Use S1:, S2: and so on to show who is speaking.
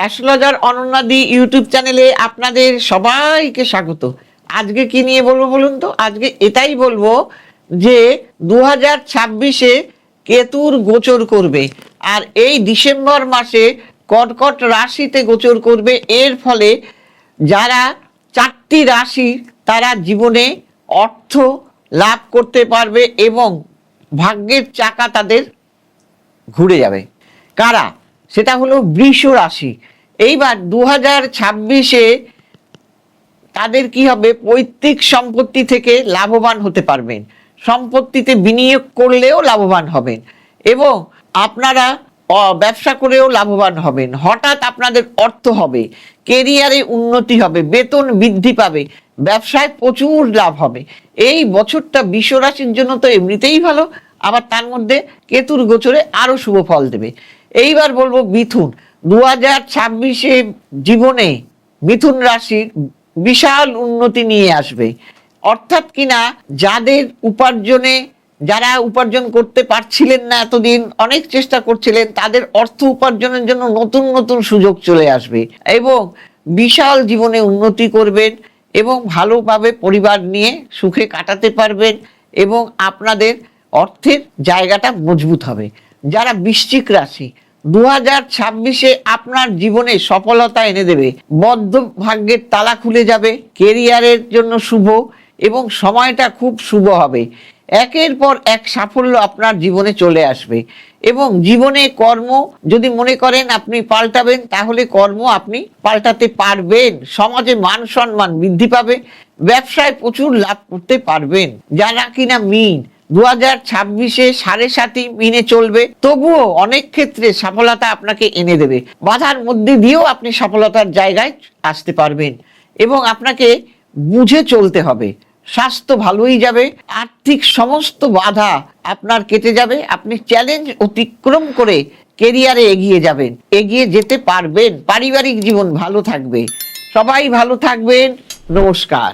S1: Astrologer অনন্যাদি YouTube চ্যানেলে আপনাদের সবাইকে স্বাগত। আজকে কি নিয়ে বলব বলুন তো? আজকে এটাই বলব যে দু হাজার ছাব্বিশে কেতুর গোচর করবে আর এই ডিসেম্বর মাসে কটকট রাশিতে গোচর করবে। এর ফলে যারা চারটি রাশি তারা জীবনে অর্থ লাভ করতে পারবে এবং ভাগ্যের চাকা তাদের ঘুরে যাবে। কারা? সেটা হলো বৃষ রাশি। এইবার দু হাজার ছাব্বিশে তাদের কি হবে? পৈতৃক সম্পত্তি থেকে লাভবান হতে পারবেন। সম্পত্তিতে বিনিয়োগ করলেও লাভবান হবেন এবং আপনারা ব্যবসা করেও লাভবান হবেন। হঠাৎ আপনাদের অর্থ হবে, কেরিয়ারে উন্নতি হবে, বেতন বৃদ্ধি পাবে, ব্যবসায় প্রচুর লাভ হবে। এই বছরটা বিশ্ব রাশির জন্য তো এমনিতেই ভালো, আবার তার মধ্যে কেতুর গোচরে আরও শুভ ফল দেবে। এইবার বলব মিথুন। দু হাজার ছাব্বিশে জীবনে মিথুন রাশির বিশাল উন্নতি নিয়ে আসবে। অর্থাৎ কিনা যাদের উপার্জনে, যারা উপার্জন করতে পারছিলেন না এতদিন, অনেক চেষ্টা করছিলেন, তাদের অর্থ উপার্জনের জন্য নতুন নতুন সুযোগ চলে আসবে এবং বিশাল জীবনে উন্নতি করবেন এবং ভালোভাবে পরিবার নিয়ে সুখে কাটাতে পারবেন এবং আপনাদের অর্থের জায়গাটা মজবুত হবে। যারা বৃশ্চিক রাশি দু হাজার ছাব্বিশে আপনার জীবনে সফলতা এনে দেবে। বদ্ধ ভাগ্যের তালা খুলে যাবে, কেরিয়ারের জন্য শুভ এবং সময়টা খুব শুভ হবে। একের পর এক সাফল্য আপনার জীবনে চলে আসবে এবং জীবনে কর্ম যদি মনে করেন আপনি পাল্টাবেন, তাহলে কর্ম আপনি পাল্টাতে পারবেন। সমাজে মান সম্মান বৃদ্ধি পাবে, ব্যবসায় প্রচুর লাভ করতে পারবেন। যারা কিনা মিন দু হাজার ছাব্বিশে সাড়ে সাতই মিনে চলবে। তবুও অনেক ক্ষেত্রে সফলতা আপনাকে এনে দেবে। বাধার মধ্যে দিয়েও আপনি সফলতার জায়গায় আসতে পারবেন এবং আপনাকে বুঝে চলতে হবে। স্বাস্থ্য ভালোই যাবে, আর্থিক সমস্ত বাধা আপনার কেটে যাবে, আপনি চ্যালেঞ্জ অতিক্রম করে কেরিয়ারে এগিয়ে যাবেন, এগিয়ে যেতে পারবেন, পারিবারিক জীবন ভালো থাকবে। সবাই ভালো থাকবেন, নমস্কার।